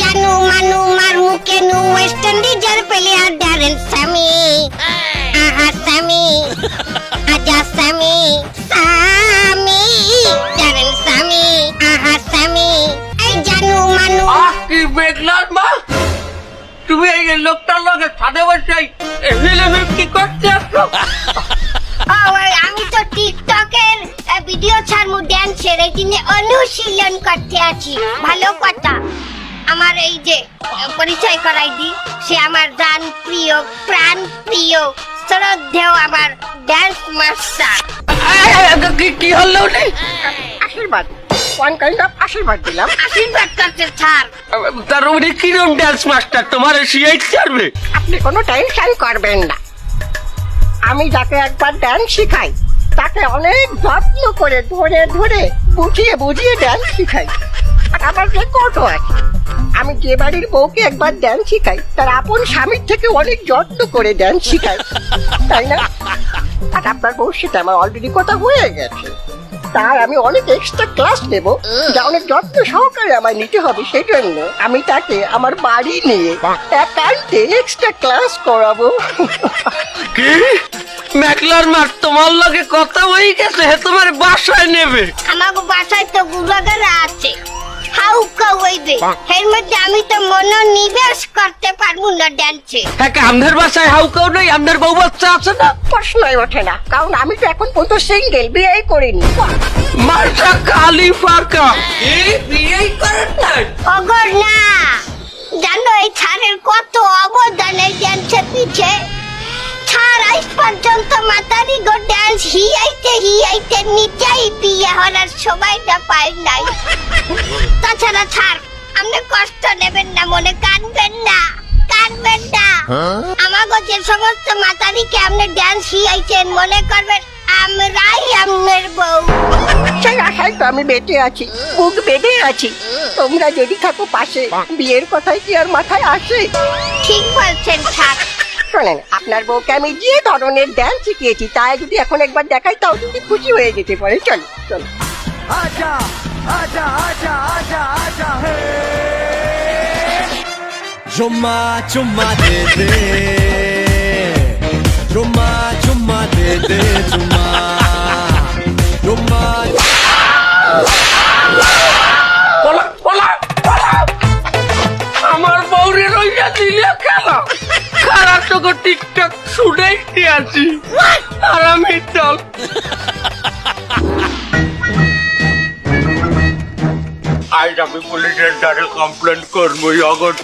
জানু মানু মার মুখে নু ওয়েস্ট ইন্ডিজের প্লেয়ার ড্যারেন স্যামি আহা স্যামি আজা স্যামি স্যামি ড্যারেন স্যামি আহা স্যামি এই জানু মানু। আহ কি মেঘলার মা। তুমি এই লোকটার লগে ছাদে বসে হিলেমিল কি করতে আসছো? আমি তো টিকটকের ভিডিও ছাড়মু ড্যান্সের দিনে অনুশীলন করতে আছি। ভালো কথা। আমার এই যে পরিচয় করাই দি সে আমার জান প্রিয় প্রাণ প্রিয় শ্রদ্ধেয় আমার ড্যান্স মাস্টার কি কি হলো রে আশীর্বাদ ওয়ান কাইন্ড অফ আশীর্বাদ দিলাম। আশীর্বাদ করতে ছাড়। তার উনি কিরম ড্যান্স মাস্টার তোমার শিয়াইতে পারবে আপনি কোনো টেনশন করবেন না। আমি যাকে একবার ড্যান্স শিখাই তাকে অনেক যত্ন করে ধরে ধরে বুঝিয়ে বুঝিয়ে ড্যান্স শিখাই। আর আমার যে রেকর্ডও আছে আমি যে বাড়ির বউকে একবার ড্যান্স শিখাই তার আপন স্বামীর থেকে অনেক যত্ন করে ড্যান্স শিখাই তাই না? আর আপনার বউর সাথে আমার অলরেডি কথা হয়ে গেছে। তার আমি অনেক এক্সট্রা ক্লাস নেব যা অনেক যত্ন সহকারে আমায় নিতে হবে সেই জন্য আমি তাকে আমার বাড়ি নিয়ে একান্তে এক্সট্রা ক্লাস করাবো। কি? মেঘলার মার তোমার লগে কথা হয়ে গেছে হে তোমার বাসায় নেবে। আমাকে বাসায় তো গুলাগারা আছে। হাউকা হইবে। এর মধ্যে আমি তো মনোনিবেশ করতে পারব না ড্যান্সে। হ্যাঁ আমাদের বাসায় হাউকাও নেই আমাদের বউ বাচ্চা আছে না? প্রশ্নই ওঠে না কারণ আমি তো এখন পর্যন্ত সিঙ্গেল বিয়ে করিনি। মার্শা কালি ফাঁকা। বিয়েই করেন নাই? অগর না জানো এই ছাড়ের কত অবদান এই ড্যান্সের পিছে? পর্যন্ত মাতারি গো ড্যান্স হিয়াইতে হিয়াইতে নিচাই বিয়ে হওয়ার সময়টা পাই নাই। তাছাড়া ছাড় আপনি কষ্ট নেবেন না মনে কানবেন না কানবেন না। আমাকে যে সমস্ত মাতারিকে আপনি ড্যান্স হিয়াইছেন মনে করবেন আমরাই আপনার বউ। সেই তো আমি বেঁচে আছি বুক বেঁধে আছি। তোমরা যদি থাকো পাশে বিয়ের কথাই কি আর মাথায় আসে? ঠিক বলছেন ছাড়। শোনেন আপনার বউকে আমি যে ধরনের ড্যান্স শিখিয়েছি, তাই যদি এখন একবার দেখাই, তাও যদি খুশি হয়ে যেতে পারে। চল চল। আচ্ছা আচ্ছা, আচ্ছা, আচ্ছা, আচ্ছা চুম্মা দে দে। দে দে তোকে টিকটক শুনেই আছি আরামের দল চল। আজ আমি পুলিশের দ্বারে কমপ্লেন করব অগর